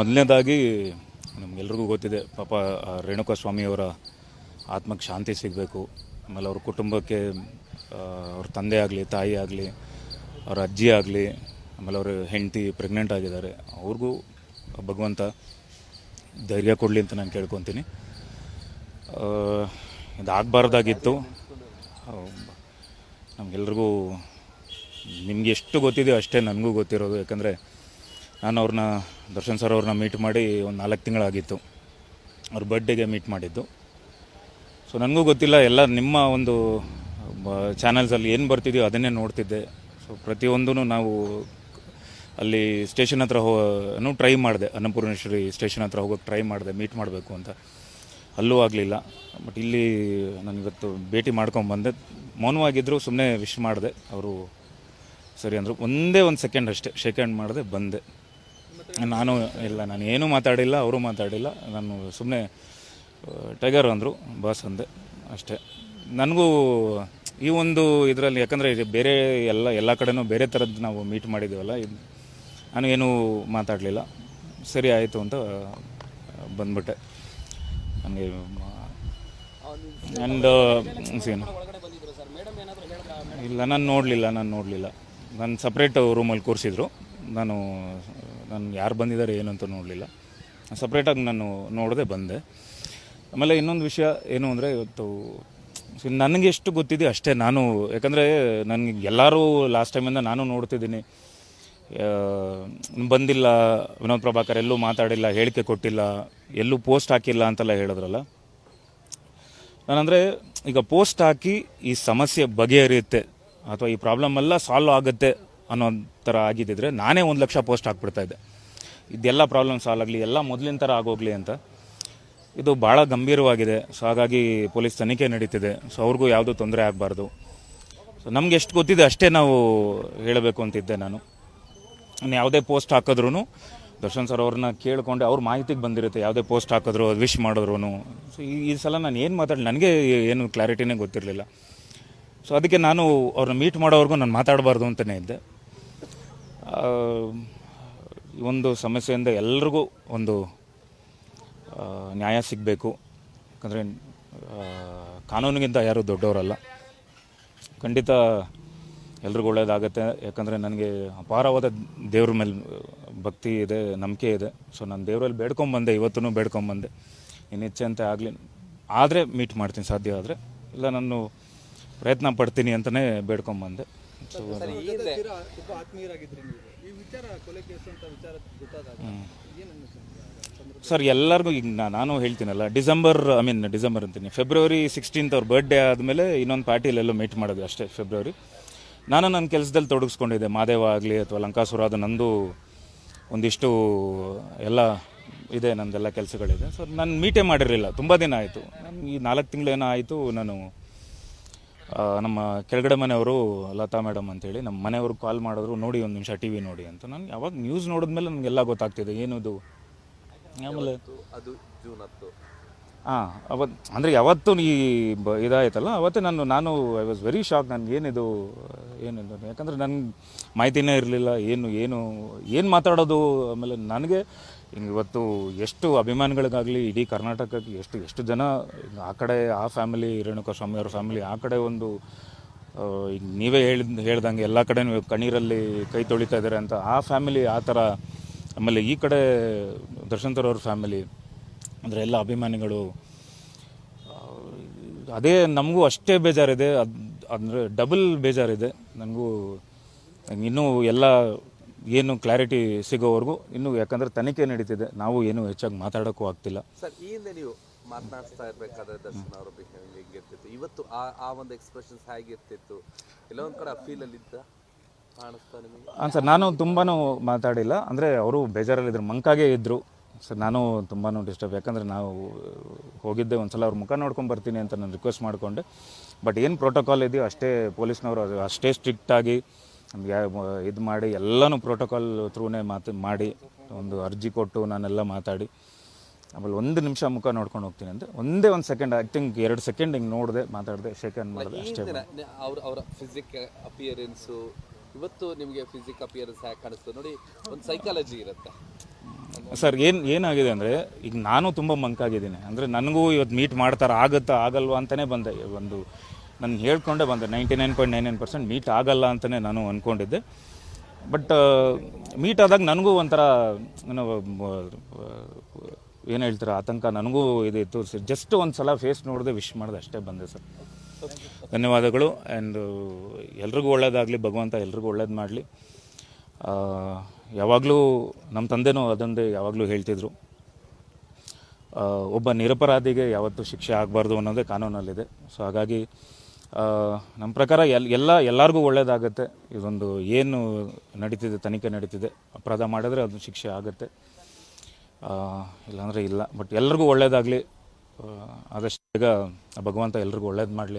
ಮೊದಲನೇದಾಗಿ ನಮಗೆಲ್ರಿಗೂ ಗೊತ್ತಿದೆ, ಪಾಪ ರೇಣುಕಾ ಸ್ವಾಮಿಯವರ ಆತ್ಮಕ್ಕೆ ಶಾಂತಿ ಸಿಗಬೇಕು. ಆಮೇಲೆ ಅವ್ರ ಕುಟುಂಬಕ್ಕೆ ಅವ್ರ ತಂದೆ ಆಗಲಿ, ತಾಯಿ ಆಗಲಿ, ಅವ್ರ ಅಜ್ಜಿ ಆಗಲಿ, ಆಮೇಲೆ ಅವ್ರ ಹೆಂಡತಿ ಪ್ರೆಗ್ನೆಂಟ್ ಆಗಿದ್ದಾರೆ, ಅವ್ರಿಗೂ ಭಗವಂತ ಧೈರ್ಯ ಕೊಡಲಿ ಅಂತ ನಾನು ಕೇಳ್ಕೊತೀನಿ. ಇದಾಗಬಾರ್ದಾಗಿತ್ತು. ನಮಗೆಲ್ರಿಗೂ ನಿಮ್ಗೆ ಎಷ್ಟು ಗೊತ್ತಿದೆಯೋ ಅಷ್ಟೇ ನನಗೂ ಗೊತ್ತಿರೋದು. ಯಾಕಂದರೆ ನಾನು ಅವ್ರನ್ನ, ದರ್ಶನ್ ಸರ್ ಅವ್ರನ್ನ ಮೀಟ್ ಮಾಡಿ ಒಂದು ನಾಲ್ಕು ತಿಂಗಳಾಗಿತ್ತು. ಅವ್ರ ಬರ್ಡೇಗೆ ಮೀಟ್ ಮಾಡಿದ್ದು. ಸೊ ನನಗೂ ಗೊತ್ತಿಲ್ಲ, ಎಲ್ಲ ನಿಮ್ಮ ಒಂದು ಚಾನಲ್ಸಲ್ಲಿ ಏನು ಬರ್ತಿದೆಯೋ ಅದನ್ನೇ ನೋಡ್ತಿದ್ದೆ. ಸೊ ಪ್ರತಿಯೊಂದೂ ನಾವು ಅಲ್ಲಿ ಸ್ಟೇಷನ್ ಹತ್ರ ಹೋ ಟ್ರೈ ಮಾಡಿದೆ. ಅನ್ನಪೂರ್ಣೇಶ್ವರಿ ಸ್ಟೇಷನ್ ಹತ್ರ ಹೋಗೋಕ್ಕೆ ಟ್ರೈ ಮಾಡಿದೆ ಮೀಟ್ ಮಾಡಬೇಕು ಅಂತ. ಅಲ್ಲೂ ಆಗಲಿಲ್ಲ. ಬಟ್ ಇಲ್ಲಿ ನಾನು ಇವತ್ತು ಭೇಟಿ ಮಾಡ್ಕೊಂಬಂದೆ ಮೌನವಾಗಿದ್ದರು ಸುಮ್ಮನೆ ವಿಶ್ ಮಾಡಿದೆ. ಅವರು ಸರಿ ಅಂದರು. ಒಂದೇ ಒಂದು ಸೆಕೆಂಡ್ ಅಷ್ಟೇ ಶೇಕ್ ಮಾಡಿದೆ, ಬಂದೆ. ನಾನು ಇಲ್ಲ, ನಾನು ಏನೂ ಮಾತಾಡಿಲ್ಲ, ಅವರು ಮಾತಾಡಿಲ್ಲ. ನಾನು ಸುಮ್ಮನೆ ಟೈಗರ್ ಅಂದರು ಬಾಸ್ ಅಂದೆ ಅಷ್ಟೇ. ನನಗೂ ಈ ಒಂದು ಇದರಲ್ಲಿ, ಯಾಕಂದರೆ ಬೇರೆ ಎಲ್ಲ ಎಲ್ಲ ಕಡೆನೂ ಬೇರೆ ಥರದ್ದು ನಾವು ಮೀಟ್ ಮಾಡಿದ್ದೀವಲ್ಲ, ಇದು ನಾನು ಏನೂ ಮಾತಾಡಲಿಲ್ಲ. ಸರಿ ಆಯಿತು ಅಂತ ಬಂದ್ಬಿಟ್ಟೆ. ನನಗೆ ಆ್ಯಂಡ್ ಏನು ಇಲ್ಲ, ನಾನು ನೋಡಲಿಲ್ಲ ನಾನು ನೋಡಲಿಲ್ಲ. ನಾನು ಸಪ್ರೇಟ್ ರೂಮಲ್ಲಿ ಕೂರಿಸಿದ್ರು. ನಾನು ನಾನು ಯಾರು ಬಂದಿದ್ದಾರೆ ಏನು ಅಂತ ನೋಡಲಿಲ್ಲ. ಸಪ್ರೇಟಾಗಿ ನಾನು ನೋಡದೆ ಬಂದೆ. ಆಮೇಲೆ ಇನ್ನೊಂದು ವಿಷಯ ಏನು ಅಂದರೆ ಇವತ್ತು ನನಗೆ ಎಷ್ಟು ಗೊತ್ತಿದೆ ಅಷ್ಟೇ ನಾನು, ಯಾಕಂದರೆ ನನಗೆ ಎಲ್ಲರೂ ಲಾಸ್ಟ್ ಟೈಮಿಂದ ನಾನು ನೋಡ್ತಿದ್ದೀನಿ. ಬಂದಿಲ್ಲ, ವಿನೋದ್ ಪ್ರಭಾಕರ್ ಎಲ್ಲೂ ಮಾತಾಡಿಲ್ಲ, ಹೇಳಿಕೆ ಕೊಟ್ಟಿಲ್ಲ, ಎಲ್ಲೂ ಪೋಸ್ಟ್ ಹಾಕಿಲ್ಲ ಅಂತೆಲ್ಲ ಹೇಳಿದ್ರಲ್ಲ. ನಾನಂದರೆ ಈಗ ಪೋಸ್ಟ್ ಹಾಕಿ ಈ ಸಮಸ್ಯೆ ಬಗೆಹರಿಯುತ್ತೆ, ಅಥವಾ ಈ ಪ್ರಾಬ್ಲಮ್ ಎಲ್ಲ ಸಾಲ್ವ್ ಆಗುತ್ತೆ ಅನ್ನೋ ಥರ ಆಗಿದ್ದಿದ್ರೆ ನಾನೇ ಒಂದು ಲಕ್ಷ ಪೋಸ್ಟ್ ಹಾಕ್ಬಿಡ್ತಾ ಇದ್ದೆ. ಇದೆಲ್ಲ ಪ್ರಾಬ್ಲಮ್ ಸಾಲ್ವ್ ಆಗಲಿ, ಎಲ್ಲ ಮೊದಲಿನ ಥರ ಆಗೋಗ್ಲಿ ಅಂತ. ಇದು ಭಾಳ ಗಂಭೀರವಾಗಿದೆ. ಸೊ ಹಾಗಾಗಿ ಪೊಲೀಸ್ ತನಿಖೆ ನಡೀತಿದೆ. ಸೊ ಅವ್ರಿಗೂ ಯಾವುದೂ ತೊಂದರೆ ಆಗಬಾರ್ದು. ಸೊ ನಮ್ಗೆ ಎಷ್ಟು ಗೊತ್ತಿದೆ ಅಷ್ಟೇ ನಾವು ಹೇಳಬೇಕು ಅಂತಿದ್ದೆ ನಾನು. ಯಾವುದೇ ಪೋಸ್ಟ್ ಹಾಕಿದ್ರು ದರ್ಶನ್ ಸರ್ ಅವ್ರನ್ನ ಕೇಳಿಕೊಂಡೆ ಅವ್ರ ಮಾಹಿತಿಗೆ ಬಂದಿರುತ್ತೆ ಯಾವುದೇ ಪೋಸ್ಟ್ ಹಾಕಿದ್ರು ವಿಶ್ ಮಾಡಿದ್ರು ಸೊ ಈ ಸಲ ನಾನು ಏನು ಮಾತಾಡಿ, ನನಗೆ ಏನು ಕ್ಲಾರಿಟಿನೇ ಗೊತ್ತಿರಲಿಲ್ಲ. ಸೊ ಅದಕ್ಕೆ ನಾನು ಅವ್ರನ್ನ ಮೀಟ್ ಮಾಡೋವರೆಗೂ ನಾನು ಮಾತಾಡಬಾರ್ದು ಅಂತಲೇ ಇದ್ದೆ. ಈ ಒಂದು ಸಮಸ್ಯೆಯಿಂದ ಎಲ್ರಿಗೂ ಒಂದು ನ್ಯಾಯ ಸಿಗಬೇಕು. ಯಾಕಂದರೆ ಕಾನೂನಿಗಿಂತ ಯಾರೂ ದೊಡ್ಡವರಲ್ಲ. ಖಂಡಿತ ಎಲ್ರಿಗೂ ಒಳ್ಳೇದಾಗತ್ತೆ. ಯಾಕಂದರೆ ನನಗೆ ಅಪಾರವಾದ ದೇವ್ರ ಮೇಲೆ ಭಕ್ತಿ ಇದೆ, ನಂಬಿಕೆ ಇದೆ. ಸೊ ನಾನು ದೇವರಲ್ಲಿ ಬೇಡ್ಕೊಂಬಂದೆ ಇವತ್ತೂ ಬೇಡ್ಕೊಂಬಂದೆ. ಹೆಚ್ಚಂತೆ ಆಗಲಿ, ಆದರೆ ಮೀಟ್ ಮಾಡ್ತೀನಿ ಸಾಧ್ಯ ಆದರೆ, ಇಲ್ಲ ನಾನು ಪ್ರಯತ್ನ ಪಡ್ತೀನಿ ಅಂತಲೇ ಬೇಡ್ಕೊಂಬಂದೆ. ಸರ್ ಎಲ್ಲರಿಗೂ ಈಗ ನಾನು ಹೇಳ್ತೀನಲ್ಲ ಡಿಸೆಂಬರ್ ಐ ಮೀನ್ ಡಿಸೆಂಬರ್ ಅಂತೀನಿ. ಫೆಬ್ರವರಿ ಸಿಕ್ಸ್ಟೀನ್ತ್ ಅವ್ರ ಬರ್ಡೇ ಆದಮೇಲೆ ಇನ್ನೊಂದು ಪಾರ್ಟಿಲೆಲ್ಲೋ ಮೀಟ್ ಮಾಡೋದು ಅಷ್ಟೇ ಫೆಬ್ರವರಿ. ನಾನು ನನ್ನ ಕೆಲಸದಲ್ಲಿ ತೊಡಗಿಸ್ಕೊಂಡಿದ್ದೆ. ಮಾದೇವ ಆಗಲಿ ಅಥವಾ ಲಂಕಾಸುರ ಅದು ನಂದು ಒಂದಿಷ್ಟು ಎಲ್ಲ ಇದೆ ನಂದೆಲ್ಲ ಕೆಲಸಗಳಿದೆ. ಸೊ ನಾನು ಮೀಟೇ ಮಾಡಿರಲಿಲ್ಲ. ತುಂಬ ದಿನ ಆಯಿತು. ಈ ನಾಲ್ಕು ತಿಂಗಳೇನೋ ಆಯಿತು. ನಾನು ನಮ್ಮ ಕೆಳಗಡೆ ಮನೆಯವರು, ಲತಾ ಮೇಡಮ್ ಅಂತೇಳಿ, ನಮ್ಮ ಮನೆಯವರು ಕಾಲ್ ಮಾಡಿದ್ರು, ನೋಡಿ ಒಂದು ನಿಮಿಷ ಟಿ ವಿ ನೋಡಿ ಅಂತ. ನಾನು ಯಾವಾಗ ನ್ಯೂಸ್ ನೋಡಿದ್ಮೇಲೆ ನನಗೆಲ್ಲ ಗೊತ್ತಾಗ್ತಿದೆ, ಏನದು? ಆಮೇಲೆ ಅದು ಜೂನ್ ಹತ್ತು. ಹಾಂ ಅವತ್ತು ಅಂದರೆ ಯಾವತ್ತು ಈ ಬ, ಇದಾಯ್ತಲ್ಲ, ಅವತ್ತೇ ನಾನು ನಾನು ಐ ವಾಸ್ ವೆರಿ ಶಾಕ್ ನನಗೆ ಏನಿದು ಏನಿದು ಯಾಕಂದರೆ ನನಗೆ ಮಾಹಿತಿನೇ ಇರಲಿಲ್ಲ, ಏನು ಏನು ಏನು ಮಾತಾಡೋದು, ಆಮೇಲೆ ನನಗೆ ಇವತ್ತು ಎಷ್ಟು ಅಭಿಮಾನಿಗಳಿಗಾಗಲಿ, ಇಡೀ ಕರ್ನಾಟಕಕ್ಕೆ ಎಷ್ಟು ಎಷ್ಟು ಜನ, ಆ ಕಡೆ ಆ ಫ್ಯಾಮಿಲಿ ರೇಣುಕಾ ಸ್ವಾಮಿ ಅವ್ರ ಫ್ಯಾಮಿಲಿ ಆ ಕಡೆ ಒಂದು ಈಗ ನೀವೇ ಹೇಳಿದ ಹೇಳ್ದಂಗೆ ಎಲ್ಲ ಕಡೆ ಕಣ್ಣೀರಲ್ಲಿ ಕೈ ತೊಳಿತಾ ಇದ್ದಾರೆ ಅಂತ, ಆ ಫ್ಯಾಮಿಲಿ ಆ ಥರ ಆಮೇಲೆ ಈ ಕಡೆ ದರ್ಶನ್ ಅವ್ರ ಫ್ಯಾಮಿಲಿ ಅಂದರೆ ಎಲ್ಲ ಅಭಿಮಾನಿಗಳು ಅದೇ ನಮಗೂ ಅಷ್ಟೇ ಬೇಜಾರಿದೆ. ಅದು ಅಂದರೆ ಡಬಲ್ ಬೇಜಾರಿದೆ. ನನಗೂ ಇನ್ನೂ ಎಲ್ಲ ಏನು ಕ್ಲಾರಿಟಿ ಸಿಗೋವರೆಗೂ ಇನ್ನೂ ಯಾಕಂದರೆ ತನಿಖೆ ನಡೀತಿದೆ. ನಾವು ಏನು ಹೆಚ್ಚಾಗಿ ಮಾತಾಡೋಕ್ಕೂ ಆಗ್ತಿಲ್ಲ. ಸರ್ ಈ ಹಿಂದೆ ನೀವು ಮಾತನಾಡ್ತಾ ಇರಬೇಕಾದ್ರೆ ದರ್ಶನ್ ಅವರ ಬಿಹೇವಿಯರ್ ಹೆಂಗಿರ್ತಿತ್ತು ಇವತ್ತು ಆ ಆ ಒಂದು ಎಕ್ಸ್ಪ್ರೆಷನ್ಸ್ ಹೇಗಿರ್ತಿತ್ತು ಎಲ್ಲ ಒಂದ್ ಕಡೆ ಫೀಲ್ ಅಲ್ಲಿ ಇದ್ದ ಕಾಣಿಸ್ತಾ ನಿಮಗೆ? ಹಾಂ ಸರ್ ನಾನು ತುಂಬಾ ಮಾತಾಡಿಲ್ಲ. ಅಂದರೆ ಅವರು ಬೇಜಾರಲ್ಲಿದ್ದರು ಮಂಕಾಗೆ ಇದ್ದರು ಸರ್ ನಾನು ತುಂಬಾ ಡಿಸ್ಟರ್ಬ್ ಯಾಕಂದರೆ ನಾವು ಹೋಗಿದ್ದೆ ಒಂದು ಸಲ ಅವ್ರ ಮುಖ ನೋಡ್ಕೊಂಡು ಬರ್ತೀನಿ ಅಂತ ನಾನು ರಿಕ್ವೆಸ್ಟ್ ಮಾಡಿಕೊಂಡೆ. ಬಟ್ ಏನು ಪ್ರೋಟೋಕಾಲ್ ಇದೆಯೋ ಅಷ್ಟೇ ಪೊಲೀಸ್ನವರು ಅಷ್ಟೇ ಸ್ಟ್ರಿಕ್ಟಾಗಿ ಇದು ಮಾಡಿ ಎಲ್ಲನೂ ಪ್ರೋಟೋಕಾಲ್ ಥ್ರೂನೇ ಮಾತು ಮಾಡಿ ಒಂದು ಅರ್ಜಿ ಕೊಟ್ಟು ನಾನೆಲ್ಲ ಮಾತಾಡಿ ಆಮೇಲೆ ಒಂದು ನಿಮಿಷ ಮುಖ ನೋಡ್ಕೊಂಡು ಹೋಗ್ತೀನಿ ಅಂತ ಒಂದೇ ಒಂದು ಸೆಕೆಂಡ್ ಐ ಥಿಂಕ್ ಎರಡು ಸೆಕೆಂಡ್ ಹಿಂಗೆ ನೋಡಿದೆ ಮಾತಾಡಿದೆ ಶೇಕನ್ ಮಾಡಿದೆ ಅಷ್ಟೇ ಅವ್ರ ಅವರ ಫಿಸಿಕ್ ಅಪಿಯರೆನ್ಸು ಇವತ್ತು ನಿಮಗೆ ಫಿಸಿಕ್ ಅಪಿಯರೆನ್ಸ್ ಹೇಗೆ ಕಾಣಿಸ್ತದೆ? ನೋಡಿ ಒಂದು ಸೈಕಾಲಜಿ ಇರುತ್ತೆ. ಸರ್, ಏನು, ಏನಾಗಿದೆ ಅಂದರೆ, ಈಗ ನಾನು ತುಂಬ ಮಂಕಾಗಿದ್ದೀನಿ. ಅಂದರೆ ನನಗೂ ಇವತ್ತು ಮೀಟ್ ಮಾಡ್ತಾರೆ, ಆಗುತ್ತಾ, ಆಗಲ್ವಾ ಅಂತಲೇ ಬಂದೆ. ಒಂದು, ನಾನು ಹೇಳ್ಕೊಂಡೇ ಬಂದೆ. Ninety nine point nine nine percent meet ಆಗಲ್ಲ ಅಂತಲೇ ನಾನು ಅಂದ್ಕೊಂಡಿದ್ದೆ ಬಟ್ ಮೀಟ್ ಆದಾಗ ನನಗೂ ಒಂಥರ, ಏನೋ ಏನು ಹೇಳ್ತಾರೆ, ಆತಂಕ ನನಗೂ ಇದು ಇತ್ತು. ಸರ್ ಜಸ್ಟ್ ಒಂದು ಸಲ ಫೇಸ್ ನೋಡಿದೆ ವಿಶ್ ಮಾಡಿದೆ, ಅಷ್ಟೇ ಬಂದೆ ಸರ್. ಧನ್ಯವಾದಗಳು. ಆ್ಯಂಡ್ ಎಲ್ರಿಗೂ ಒಳ್ಳೇದಾಗಲಿ, ಭಗವಂತ ಎಲ್ರಿಗೂ ಒಳ್ಳೇದು ಮಾಡಲಿ. ಯಾವಾಗಲೂ ನಮ್ಮ ತಂದೆನೂ ಅದೊಂದೇ ಯಾವಾಗಲೂ ಹೇಳ್ತಿದ್ರು. ಒಬ್ಬ ನಿರಪರಾಧಿಗೆ ಯಾವತ್ತೂ ಶಿಕ್ಷೆ ಆಗಬಾರ್ದು ಅನ್ನೋದೇ ಕಾನೂನಲ್ಲಿದೆ. ಸೊ ಹಾಗಾಗಿ ನಮ್ಮ ಪ್ರಕಾರ ಎಲ್, ಎಲ್ಲ, ಎಲ್ಲರಿಗೂ ಒಳ್ಳೆಯದಾಗತ್ತೆ ಇದೊಂದು ಏನು ನಡೀತಿದೆ, ತನಿಖೆ ನಡೀತಿದೆ. ಅಪರಾಧ ಮಾಡಿದ್ರೆ ಅದು ಶಿಕ್ಷೆ ಆಗುತ್ತೆ. ಇಲ್ಲಾಂದರೆ ಇಲ್ಲ. ಬಟ್ ಎಲ್ರಿಗೂ ಒಳ್ಳೆಯದಾಗಲಿ ಆದಷ್ಟು ಬೇಗ ಭಗವಂತ ಎಲ್ರಿಗೂ ಒಳ್ಳೇದು ಮಾಡಲಿ